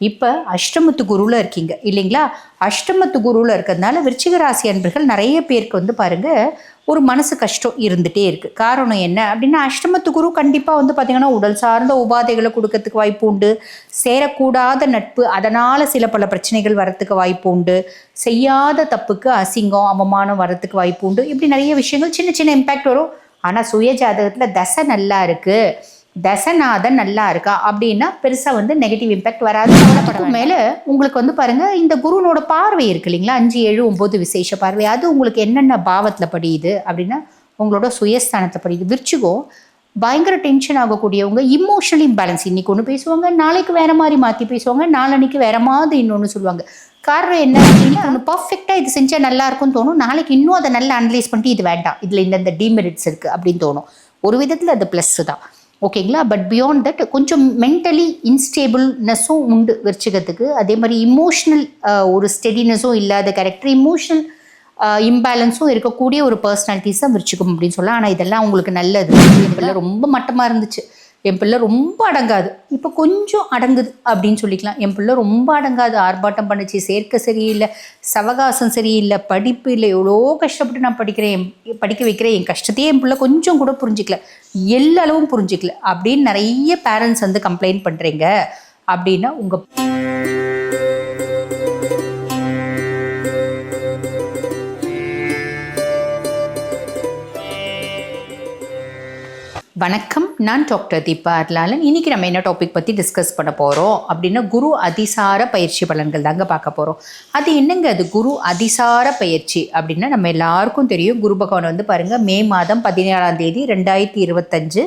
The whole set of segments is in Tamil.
இப்போ அஷ்டமத்து குருவில் இருக்கீங்க. இல்லைங்களா? அஷ்டமத்து குருவில் இருக்கிறதுனால விருச்சிக ராசி அன்பர்கள் நிறைய பேருக்கு வந்து பாருங்கள் ஒரு மனசு கஷ்டம் இருந்துகிட்டே இருக்குது காரணம் என்ன அப்படின்னா அஷ்டமத்து குரு கண்டிப்பாக வந்து பார்த்திங்கன்னா உடல் சார்ந்த உபாதைகளை கொடுக்கறதுக்கு வாய்ப்பு உண்டு. சேரக்கூடாத நட்பு அதனால் சில பல பிரச்சனைகள் வரத்துக்கு வாய்ப்பு உண்டு. செய்யாத தப்புக்கு அசிங்கம் அவமானம் வரத்துக்கு வாய்ப்பு உண்டு. இப்படி நிறைய விஷயங்கள் சின்ன சின்ன இம்பேக்ட் வரும். ஆனால் சுய ஜாதகத்தில் தசை நல்லா இருக்குது தசநாதன் நல்லா இருக்கா அப்படின்னா பெருசாக வந்து நெகட்டிவ் இம்பேக்ட் வராது அதுக்கு மேலே உங்களுக்கு வந்து பாருங்க இந்த குருனோட பார்வை இருக்கு இல்லைங்களா? அஞ்சு ஏழு ஒம்பது விசேஷ பார்வை. அது உங்களுக்கு என்னென்ன பாவத்தில் படியுது அப்படின்னா உங்களோட சுயஸ்தானத்தில் படியுது. விருச்சிகம் பயங்கர டென்ஷன் ஆகக்கூடியவங்க இமோஷனல் இம்பேலன்ஸ் இன்னைக்கு ஒன்று பேசுவாங்க நாளைக்கு வேற மாதிரி மாற்றி பேசுவாங்க நாளன்னைக்கு வேற மாதிரி இன்னொன்று சொல்லுவாங்க. காரணம் என்ன அப்படின்னா ஒன்று பர்ஃபெக்டாக இது செஞ்சால் நல்லா இருக்கும்னு தோணும். நாளைக்கு இன்னும் அதை நல்லா அனலைஸ் பண்ணிட்டு இது வேண்டாம். இதில் இந்தந்த டிமெரிட்ஸ் இருக்குது அப்படின்னு தோணும். ஒரு விதத்தில் அது ப்ளஸ் தான். ஓகேங்களா? பட் பியாண்ட் தட் கொஞ்சம் மென்டலி இன்ஸ்டேபிள்னஸும் உண்டு விருச்சிகத்துக்கு. அதே மாதிரி இமோஷ்னல் ஒரு ஸ்டெடினஸும் இல்லாத கேரக்டர் இமோஷனல் இம்பேலன்ஸும் இருக்கக்கூடிய ஒரு பர்சனாலிட்டிஸ் தான் விருச்சிகம் அப்படின்னு சொல்லலாம். ஆனால் இதெல்லாம் உங்களுக்கு நல்லது. என் பிள்ளை ரொம்ப மட்டமாக இருந்துச்சு. என் பிள்ளை ரொம்ப அடங்காது. இப்போ கொஞ்சம் அடங்குது அப்படின்னு சொல்லிக்கலாம். என் பிள்ளை ரொம்ப அடங்காது. ஆர்ப்பாட்டம் பண்ணுச்சு சேர்க்க சரியில்லை சவகாசம் சரியில்லை படிப்பு இல்லை. எவ்வளோ கஷ்டப்பட்டு நான் படிக்கிறேன் என் படிக்க வைக்கிறேன். என் கஷ்டத்தையே என் பிள்ளை கொஞ்சம் கூட புரிஞ்சிக்கல. எல்லளவும் புரிஞ்சிக்கல. அப்படின்னு நிறைய பேரண்ட்ஸ் வந்து கம்ப்ளைண்ட் பண்ணுறீங்க அப்படின்னா உங்கள் வணக்கம். நான் டாக்டர் தீபா அர்லாலன். இன்றைக்கி நம்ம என்ன டாபிக் பற்றி டிஸ்கஸ் பண்ண போகிறோம் அப்படின்னா குரு அதிசார பயிற்சி பலன்கள் தாங்க பார்க்க போகிறோம் அது என்னங்க அது? குரு அதிசார பயிற்சி அப்படின்னா நம்ம எல்லாருக்கும் தெரியும். குரு பகவான் வந்து பாருங்கள் மே மாதம் பதினேழாம் தேதி ரெண்டாயிரத்தி இருபத்தஞ்சு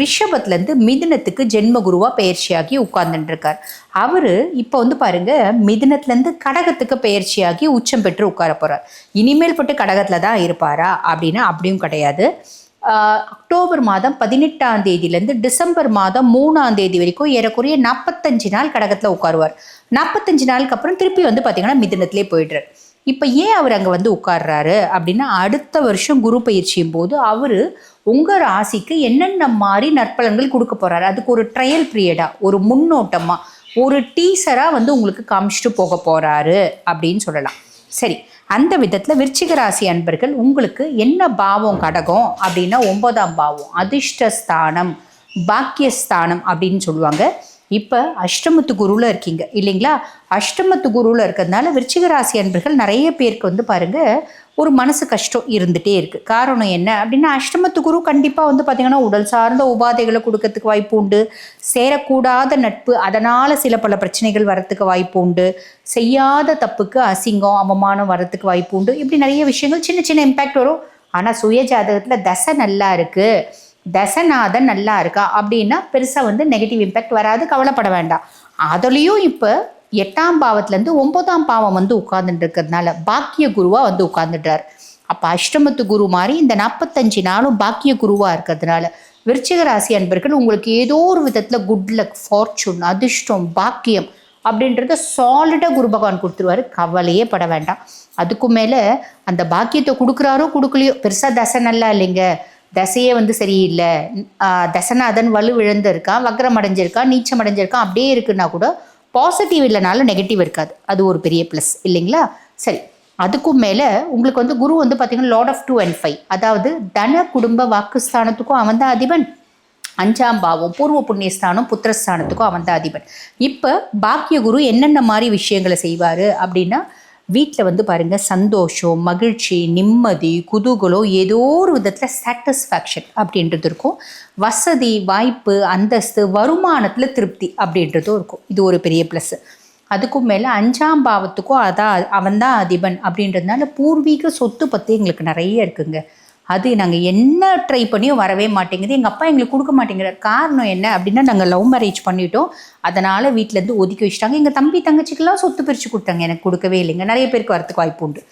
ரிஷபத்துலேருந்து மிதுனத்துக்கு ஜென்ம குருவாக பயிற்சியாகி உட்கார்ந்துட்டுருக்கார். அவர் இப்போ வந்து பாருங்க மிதுனத்துலேருந்து கடகத்துக்கு பயிற்சியாகி உச்சம் பெற்று உட்கார போகிறார் இனிமேல் பட்டு கடகத்தில் தான் இருப்பாரா? அப்படின்னா அப்படியும் கிடையாது. அக்டோபர் மாதம் பதினெட்டாம் தேதியிலேருந்து டிசம்பர் மாதம் மூணாம் தேதி வரைக்கும் ஏறக்குறைய நாற்பத்தஞ்சு நாள் கடகத்தில் உட்காருவார். நாற்பத்தஞ்சு நாளுக்கு அப்புறம் திருப்பி வந்து பார்த்தீங்கன்னா மிதினத்திலே போயிடுறார். இப்போ ஏன் அவர் அங்கே வந்து உட்கார்றாரு அப்படின்னா அடுத்த வருஷம் குரு பயிற்சியும் போது அவர் உங்கள் ராசிக்கு என்னென்ன மாதிரி நற்பலன்கள் கொடுக்க போகிறாரு அதுக்கு ஒரு ட்ரையல் பீரியடாக ஒரு முன்னோட்டமாக ஒரு டீசராக வந்து உங்களுக்கு காமிச்சிட்டு போக போகிறாரு அப்படின்னு சொல்லலாம். சரி அந்த விதத்தில் விருச்சிக ராசி அன்பர்கள் உங்களுக்கு என்ன பாவம் கடகம் அப்படின்னா ஒன்பதாம் பாவம் அதிர்ஷ்டஸ்தானம் பாக்கியஸ்தானம் அப்படின்னு சொல்லுவாங்க. இப்போ அஷ்டமத்து குருவில் இருக்கீங்க இல்லைங்களா? அஷ்டமத்து குருவில் இருக்கிறதுனால விருச்சிக ராசி அன்பர்கள் நிறைய பேருக்கு வந்து பாருங்கள் ஒரு மனசு கஷ்டம் இருந்துகிட்டே இருக்குது காரணம் என்ன அப்படின்னா அஷ்டமத்து குரு கண்டிப்பாக வந்து பார்த்திங்கன்னா உடல் சார்ந்த உபாதைகளை கொடுக்கறதுக்கு வாய்ப்பு உண்டு. சேரக்கூடாத நட்பு அதனால் சில பல பிரச்சனைகள் வரத்துக்கு வாய்ப்பு உண்டு. செய்யாத தப்புக்கு அசிங்கம் அவமானம் வரத்துக்கு வாய்ப்பு உண்டு. இப்படி நிறைய விஷயங்கள் சின்ன சின்ன இம்பேக்ட் வரும். ஆனால் சுய ஜாதகத்தில் தசை நல்லா இருக்குது தசநாதன் நல்லா இருக்கா அப்படின்னா பெருசாக வந்து நெகட்டிவ் இம்பேக்ட் வராது. கவலைப்பட வேண்டாம். அதுலேயும் இப்போ எட்டாம் பாவத்துலேருந்து ஒன்பதாம் பாவம் வந்து உட்கார்ந்துட்டு இருக்கிறதுனால பாக்கிய குருவாக வந்து உட்கார்ந்துடுறார் அப்போ அஷ்டமத்து குரு மாதிரி இந்த நாற்பத்தஞ்சு நாளும் பாக்கிய குருவாக இருக்கிறதுனால விருச்சிக ராசி அன்பர்கள் உங்களுக்கு ஏதோ ஒரு விதத்தில் குட் லக் ஃபார்ச்சூன் அதிர்ஷ்டம் பாக்கியம் அப்படின்றத சாலிடாக குரு பகவான் கொடுத்துருவாரு. கவலையே பட வேண்டாம். அதுக்கும் மேலே அந்த பாக்கியத்தை கொடுக்குறாரோ கொடுக்கலையோ பெருசாக தசை நல்லா இல்லைங்க. தசையே வந்து சரியில்லை. ஆஹ் தசநாதன் வலு விழுந்திருக்கான் வக்ரம் அடைஞ்சிருக்கான் நீச்சம் அடைஞ்சிருக்கான் அப்படியே இருக்குன்னா கூட பாசிட்டிவ் இல்லைனாலும் நெகட்டிவ் இருக்காது. அது ஒரு பெரிய ப்ளஸ் இல்லைங்களா? சரி. அதுக்கும் மேலே உங்களுக்கு வந்து குரு வந்து பார்த்தீங்கன்னா lord of two and five அதாவது தன குடும்ப வாக்குஸ்தானத்துக்கும் அவன் தான் அதிபன். அஞ்சாம் பாவம் பூர்வ புண்ணியஸ்தானம் புத்திரஸ்தானத்துக்கும் அவன் தான் அதிபன். இப்போ பாக்கிய குரு என்னென்ன மாதிரி விஷயங்களை செய்வார் அப்படின்னா வீட்டில் வந்து பாருங்க சந்தோஷம் மகிழ்ச்சி நிம்மதி குதூகலம் ஏதோ ஒரு விதத்தில் சாட்டிஸ்ஃபேக்ஷன் அப்படின்றது இருக்கும். வசதி வாய்ப்பு அந்தஸ்து வருமானத்தில் திருப்தி அப்படின்றதும் இருக்கும். இது ஒரு பெரிய ப்ளஸ் அதுக்கும் மேலே அஞ்சாம் பாவத்துக்கும் அதான் அவன்தான் அதிபன் அப்படின்றதுனால பூர்வீக சொத்து பற்றி எங்களுக்கு நிறைய இருக்குங்க. அது நாங்கள் என்ன ட்ரை பண்ணியும் வரவே மாட்டேங்குது. எங்கள் அப்பா எங்களுக்கு கொடுக்க மாட்டேங்கிறார். காரணம் என்ன அப்படின்னா நாங்கள் லவ் மேரேஜ் பண்ணிட்டோம். அதனால் வீட்டிலேருந்து ஒதுக்கி வச்சுட்டாங்க. எங்கள் தம்பி தங்கச்சிக்கெல்லாம் சொத்து பிரித்து கொடுத்தாங்க. எனக்கு கொடுக்கவே இல்லைங்க. நிறைய பேருக்கு வரத்துக்கு வாய்ப்பு உண்டு.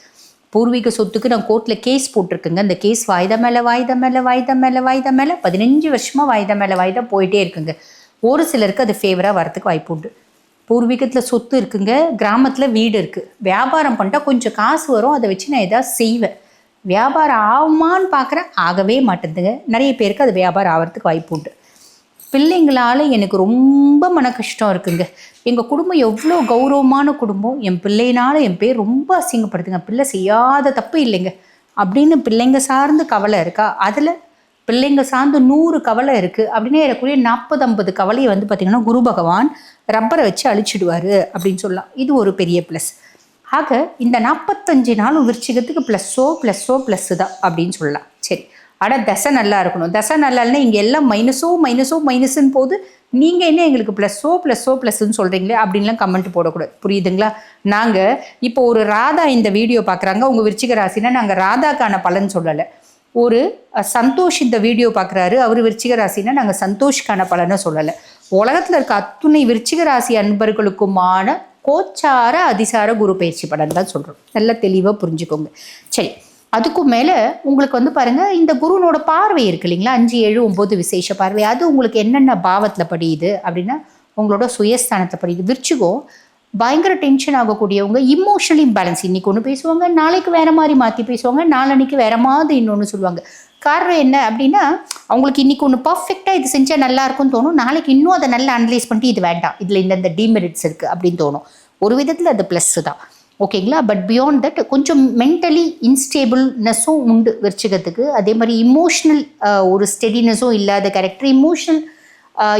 பூர்வீக சொத்துக்கு நான் கோர்ட்டில் கேஸ் போட்டிருக்குங்க. அந்த கேஸ் வாய்தா மேலே வாய்தா மேலே வாய்தா மேலே வாய்தா மேலே பதினஞ்சு வருஷமாக வாய்தா மேலே வாய்தா போயிட்டே இருக்குங்க. ஒரு சிலருக்கு அது ஃபேவராக வரத்துக்கு வாய்ப்பு உண்டு. பூர்வீகத்தில் சொத்து இருக்குங்க. கிராமத்தில் வீடு இருக்குது வியாபாரம் பண்ணிட்டா கொஞ்சம் காசு வரும். அதை வச்சு நான் எதாவது செய்வேன். வியாபாரம் ஆகுமான்னு பார்க்குறேன் ஆகவே மாட்டேங்குதுங்க நிறைய பேருக்கு அது வியாபாரம் ஆகிறதுக்கு வாய்ப்பு உண்டு. பிள்ளைங்களால் எனக்கு ரொம்ப மன கஷ்டம் இருக்குங்க. எங்கள் குடும்பம் எவ்வளோ கௌரவமான குடும்பம். என் பிள்ளைனால என் பேர் ரொம்ப அசிங்கப்படுதுங்க பிள்ளை செய்யாத தப்பு இல்லைங்க. அப்படின்னு பிள்ளைங்க சார்ந்து கவலை இருக்கா? அதில் பிள்ளைங்க சார்ந்து நூறு கவலை இருக்குது அப்படின்னு ஏறக்கூடிய நாற்பது ஐம்பது கவலையை வந்து பார்த்திங்கன்னா குரு பகவான் ரப்பரை வச்சு அழிச்சிடுவார் அப்படின்னு சொல்லலாம். இது ஒரு பெரிய ப்ளஸ் ஆக இந்த நாற்பத்தஞ்சு நாளும் விருச்சிகத்துக்கு ப்ளஸ்ஸோ ப்ளஸ்ஸோ ப்ளஸ்ஸு தான் அப்படின்னு சொல்லலாம். சரி. ஆனால் தசை நல்லா இருக்கணும். தசை நல்லா இல்லைன்னா இங்கே எல்லாம் மைனஸோ மைனஸோ மைனஸுன்னு போது நீங்கள் என்ன எங்களுக்கு ப்ளஸ்ஸோ ப்ளஸ்ஸோ ப்ளஸ்ன்னு சொல்கிறீங்களே அப்படின்லாம் கமெண்ட் போடக்கூடாது. புரியுதுங்களா? நாங்கள் இப்போ ஒரு ராதா இந்த வீடியோ பார்க்குறாங்க உங்கள் விருச்சிக ராசினா நாங்கள் ராதாக்கான பலன் சொல்லலை. ஒரு சந்தோஷ் இந்த வீடியோ பார்க்குறாரு அவர் விருச்சிக ராசினா நாங்கள் சந்தோஷ்க்கான பலனை சொல்லலை. உலகத்தில் இருக்க அத்துணை விருச்சிக ராசி அன்பர்களுக்குமான கோச்சார அதிசார குரு பயிற்சி பலன் தான் சொல்கிறோம் நல்லா தெளிவாக புரிஞ்சுக்கோங்க. சரி அதுக்கும் மேலே உங்களுக்கு வந்து பாருங்கள் இந்த குருனோட பார்வை இருக்கு இல்லைங்களா? அஞ்சு ஏழு ஒம்பது விசேஷ பார்வை. அது உங்களுக்கு என்னென்ன பாவத்தில் படியுது அப்படின்னா உங்களோட சுயஸ்தானத்தை படியுது. விருச்சிகம் பயங்கர டென்ஷன் ஆகக்கூடியவங்க இமோஷனல் இம்பேலன்ஸ் இன்னைக்கு ஒன்று பேசுவாங்க நாளைக்கு வேற மாதிரி மாற்றி பேசுவாங்க நாளன்னைக்கு வேற மாதிரி இன்னொன்று சொல்லுவாங்க. காரணம் என்ன அப்படின்னா அவங்களுக்கு இன்றைக்கி ஒன்று பர்ஃபெக்டாக இது செஞ்சால் நல்லா இருக்கும்னு தோணும். நாளைக்கு இன்னும் அதை நல்லா அனலைஸ் பண்ணிட்டு இது வேண்டாம். இதில் இந்தந்த டிமெரிட்ஸ் இருக்குது அப்படின்னு தோணும். ஒரு விதத்தில் அது ப்ளஸ்ஸு தான். ஓகேங்களா பட் பியாண்ட் தட் கொஞ்சம் மென்டலி இன்ஸ்டேபிள்னஸும் உண்டு விருச்சிகத்துக்கு. அதே மாதிரி இமோஷ்னல் ஒரு ஸ்டெடினஸும் இல்லாத கேரக்டர் இமோஷனல்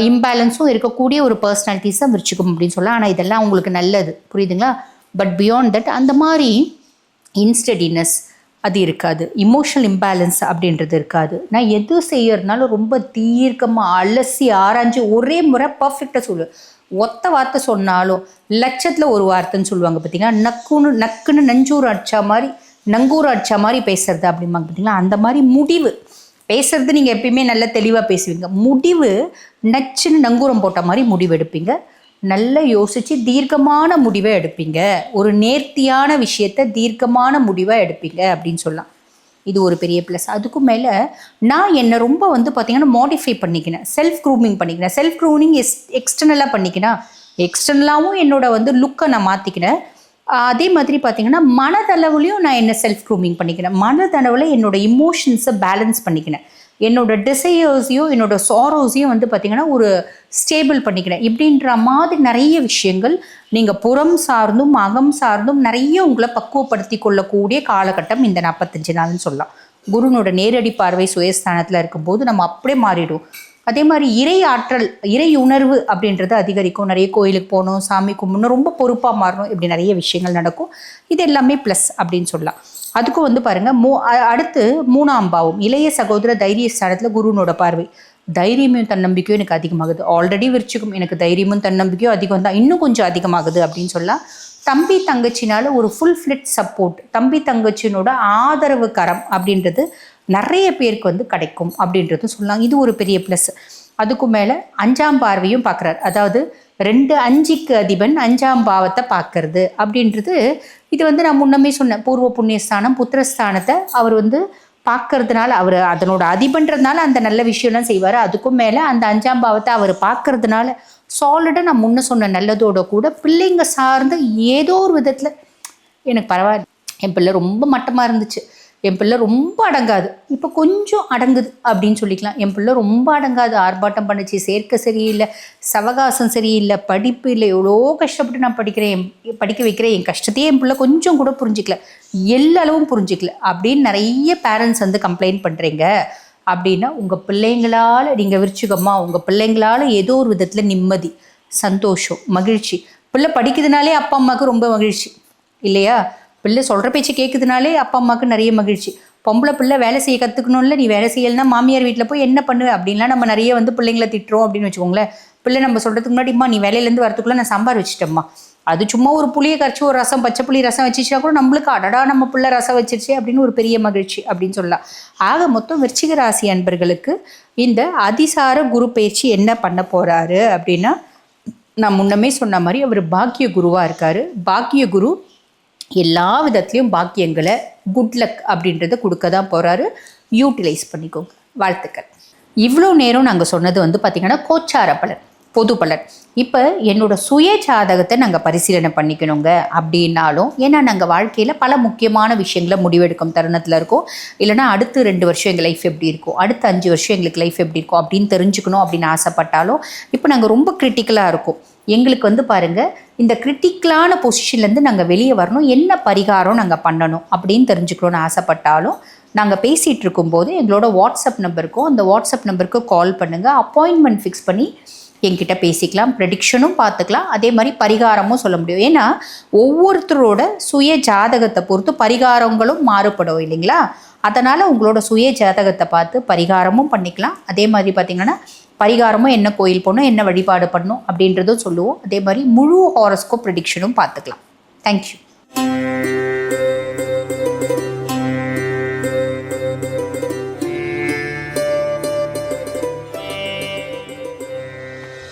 இம்பேலன்ஸும் இருக்கக்கூடிய ஒரு பர்சனாலிட்டிஸை விரிச்சுக்கும் அப்படின்னு சொல்லலாம். ஆனால் இதெல்லாம் உங்களுக்கு நல்லது. புரியுதுங்களா? பட் பியாண்ட் தட் அந்த மாதிரி இன்ஸ்டடினஸ் அது இருக்காது. இமோஷனல் இம்பேலன்ஸ் அப்படின்றது இருக்காது. நான் எது செய்யறதுனாலும் ரொம்ப தீர்க்கமாக அலசி ஆராய்ஞ்சு ஒரே முறை பர்ஃபெக்டாக சொல்லுவேன் ஒத்த வார்த்தை சொன்னாலும் லட்சத்தில் ஒரு வார்த்தைன்னு சொல்லுவாங்க பார்த்தீங்கன்னா நக்குன்னு நக்குன்னு நஞ்சூர் அடிச்சா மாதிரி நங்கூர் அடிச்சா மாதிரி பேசுறது அப்படிம்பாங்க பார்த்தீங்களா அந்த மாதிரி முடிவு பேசுறது நீங்கள் எப்பயுமே நல்ல தெளிவாக பேசுவீங்க. முடிவு நச்சுன்னு நங்கூரம் போட்ட மாதிரி முடிவு எடுப்பீங்க. நல்லா யோசித்து தீர்க்கமான முடிவை எடுப்பீங்க. ஒரு நேர்த்தியான விஷயத்த தீர்க்கமான முடிவை எடுப்பீங்க அப்படின்னு சொல்லலாம். இது ஒரு பெரிய ப்ளஸ் அதுக்கும் மேலே நான் என்னை ரொம்ப வந்து பார்த்தீங்கன்னா மாடிஃபை பண்ணிக்கினேன். செல்ஃப் க்ரூமிங் பண்ணிக்கினேன். செல்ஃப் க்ரூமிங் எஸ் எக்ஸ்டர்னலாக பண்ணிக்கினா எக்ஸ்டர்னலாகவும் என்னோட வந்து லுக்கை நான் மாற்றிக்கினேன் அதே மாதிரி பார்த்தீங்கன்னா மனதளவுலையும் நான் என்ன செல்ஃப் க்ரூமிங் பண்ணிக்கிறேன் மனதளவில் என்னோட இமோஷன்ஸை பேலன்ஸ் பண்ணிக்கினேன். என்னோட டிசையர்ஸையும் என்னோட சாரோஸையும் வந்து பார்த்திங்கன்னா ஒரு ஸ்டேபிள் பண்ணிக்கிறேன் இப்படின்ற மாதிரி நிறைய விஷயங்கள் நீங்கள் புறம் சார்ந்தும் அகம் சார்ந்தும் நிறைய உங்களை பக்குவப்படுத்தி கொள்ளக்கூடிய காலகட்டம் இந்த நாற்பத்தஞ்சு நாள்னு சொல்லலாம். குருனோட நேரடி பார்வை சுயஸ்தானத்தில் இருக்கும்போது நம்ம அப்படியே மாறிடும் அதே மாதிரி இறை ஆற்றல் இறை உணர்வு அப்படின்றது அதிகரிக்கும். நிறைய கோயிலுக்கு போகணும் சாமி கும்பிடணும் ரொம்ப பொறுப்பாக மாறணும். இப்படி நிறைய விஷயங்கள் நடக்கும். இது எல்லாமே ப்ளஸ் அப்படின்னு சொல்லலாம். அதுக்கும் வந்து பாருங்கள் மூ அடுத்து மூணாம் பாவம் இளைய சகோதர தைரிய ஸ்தானத்தில் குருனோட பார்வை. தைரியமும் தன்னம்பிக்கையும் எனக்கு அதிகமாகுது. ஆல்ரெடி விரிச்சுக்கும் எனக்கு தைரியமும் தன்னம்பிக்கையும் அதிகம் தான். இன்னும் கொஞ்சம் அதிகமாகுது அப்படின்னு சொல்லலாம். தம்பி தங்கச்சினால ஒரு ஃபுல் ஃபிளிட் சப்போர்ட் தம்பி தங்கச்சினோட ஆதரவு கரம் அப்படின்றது நிறைய பேருக்கு வந்து கிடைக்கும் அப்படின்றதும் சொல்லலாம் இது ஒரு பெரிய ப்ளஸ் அதுக்கும் மேலே அஞ்சாம் பார்வையும் பார்க்குறாரு. அதாவது ரெண்டு அஞ்சுக்கு அதிபன் அஞ்சாம் பாவத்தை பார்க்கறது அப்படின்றது இது வந்து நான் முன்னமே சொன்னேன். பூர்வ புண்ணியஸ்தானம் புத்திரஸ்தானத்தை அவர் வந்து பார்க்கறதுனால அவர் அதனோட அதிபன்றதுனால அந்த நல்ல விஷயம்லாம் செய்வார். அதுக்கும் மேலே அந்த அஞ்சாம் பாவத்தை அவர் பார்க்கறதுனால சாலிடாக நான் முன்ன சொன்ன நல்லதோட கூட பிள்ளைங்க சார்ந்து ஏதோ ஒரு விதத்தில் எனக்கு பரவாயில்ல. என் பிள்ளை ரொம்ப மட்டமாக இருந்துச்சு. என் பிள்ளை ரொம்ப அடங்காது. இப்போ கொஞ்சம் அடங்குது அப்படின்னு சொல்லிக்கலாம். என் பிள்ளை ரொம்ப அடங்காது. ஆர்ப்பாட்டம் பண்ணுச்சு சேர்க்கை சரியில்லை சவகாசம் சரியில்லை படிப்பு இல்லை. எவ்வளோ கஷ்டப்பட்டு நான் படிக்கிறேன் என் படிக்க வைக்கிறேன். என் கஷ்டத்தையே என் பிள்ளை கொஞ்சம் கூட புரிஞ்சிக்கல. எல்லளவும் புரிஞ்சிக்கல. அப்படின்னு நிறைய பேரண்ட்ஸ் வந்து கம்ப்ளைண்ட் பண்ணுறீங்க அப்படின்னா உங்கள் பிள்ளைங்களால் நீங்கள் விரிச்சுக்கம்மா உங்கள் பிள்ளைங்களால் ஏதோ ஒரு விதத்தில் நிம்மதி சந்தோஷம் மகிழ்ச்சி. பிள்ளை படிக்குதுனாலே அப்பா அம்மாவுக்கு ரொம்ப மகிழ்ச்சி. இல்லையா? பிள்ளை சொல்கிற பேச்சு கேட்குதுனாலே அப்பா அம்மாவுக்கு நிறைய மகிழ்ச்சி. பொம்பளை பிள்ளை வேலை செய்ய கற்றுக்கணும்ல நீ வேலை செய்யலைன்னா மாமியார் வீட்டில் போய் என்ன பண்ணு? அப்படின்லாம் நம்ம நிறைய வந்து பிள்ளைங்கள திட்டுறோம் அப்படின்னு வச்சுக்கோங்களேன். பிள்ளை நம்ம சொல்கிறதுக்கு முன்னாடிம்மா நீ வேலையிலேருந்து வரதுக்குள்ளே நான் சாம்பார் வச்சுட்டேம்மா. அது சும்மா ஒரு புளியை கரைச்சி ஒரு ரசம் பச்சை புளி ரசம் வச்சிச்சுனா கூட நம்மளுக்கு அடடா நம்ம பிள்ளை ரசம் வச்சிருச்சு அப்படின்னு ஒரு பெரிய மகிழ்ச்சி அப்படின்னு சொல்லலாம். ஆக மொத்தம் விருச்சிக ராசி அன்பர்களுக்கு இந்த அதிசார குரு பயிற்சி என்ன பண்ண போகிறாரு அப்படின்னா நான் முன்னமே சொன்ன மாதிரி அவர் பாக்கிய குருவாக இருக்கார். பாக்கிய குரு எல்லா விதத்துலேயும் பாக்கியங்களை குட் லக் அப்படின்றத கொடுக்க தான் போகிறாரு யூட்டிலைஸ் பண்ணிக்கோங்க. வாழ்த்துக்கள். இவ்வளோ நேரம் நாங்கள் சொன்னது வந்து பார்த்திங்கன்னா கோச்சார பலன் பொது பலன். இப்போ என்னோட சுய ஜாதகத்தை நாங்கள் பரிசீலனை பண்ணிக்கணுங்க அப்படின்னாலும் ஏன்னா நாங்கள் வாழ்க்கையில் பல முக்கியமான விஷயங்களை முடிவெடுக்கும் தருணத்தில் இருக்கோம். இல்லைனா அடுத்து ரெண்டு வருஷம் எங்கள் லைஃப் எப்படி இருக்கும்? அடுத்த அஞ்சு வருஷம் எங்களுக்கு லைஃப் எப்படி இருக்கும்? அப்படின்னு தெரிஞ்சுக்கணும் அப்படின்னு ஆசைப்பட்டாலும் இப்போ நாங்கள் ரொம்ப கிரிட்டிக்கலாக இருக்கோம். எங்களுக்கு வந்து பாருங்கள் இந்த கிரிட்டிக்கலான பொசிஷன்லேருந்து நாங்கள் வெளியே வரணும் என்ன பரிகாரம் நாங்கள் பண்ணணும் அப்படின்னு தெரிஞ்சுக்கணும்னு ஆசைப்பட்டாலும் நாங்கள் பேசிகிட்டு இருக்கும்போது எங்களோட வாட்ஸ்அப் நம்பருக்கும் அந்த வாட்ஸ்அப் நம்பருக்கு கால் பண்ணுங்கள் அப்பாயின்மெண்ட் ஃபிக்ஸ் பண்ணி என்கிட்ட பேசிக்கலாம் ப்ரெடிக்ஷனும் பார்த்துக்கலாம். அதே மாதிரி பரிகாரமும் சொல்ல முடியும். ஏன்னா ஒவ்வொருத்தரோட சுய ஜாதகத்தை பொறுத்து பரிகாரங்களும் மாறுபடும் இல்லைங்களா? அதனால் உங்களோட சுய ஜாதகத்தை பார்த்து பரிகாரமும் பண்ணிக்கலாம். அதே மாதிரி பார்த்திங்கன்னா பரிகாரமும் என்ன கோயில் போகணும் என்ன வழிபாடு பண்ணணும் அப்படின்றதும் சொல்லுவோம். அதே மாதிரி முழு ஹாரஸ்கோப் ப்ரெடிக்ஷனும் பார்த்துக்கலாம். தேங்க்யூ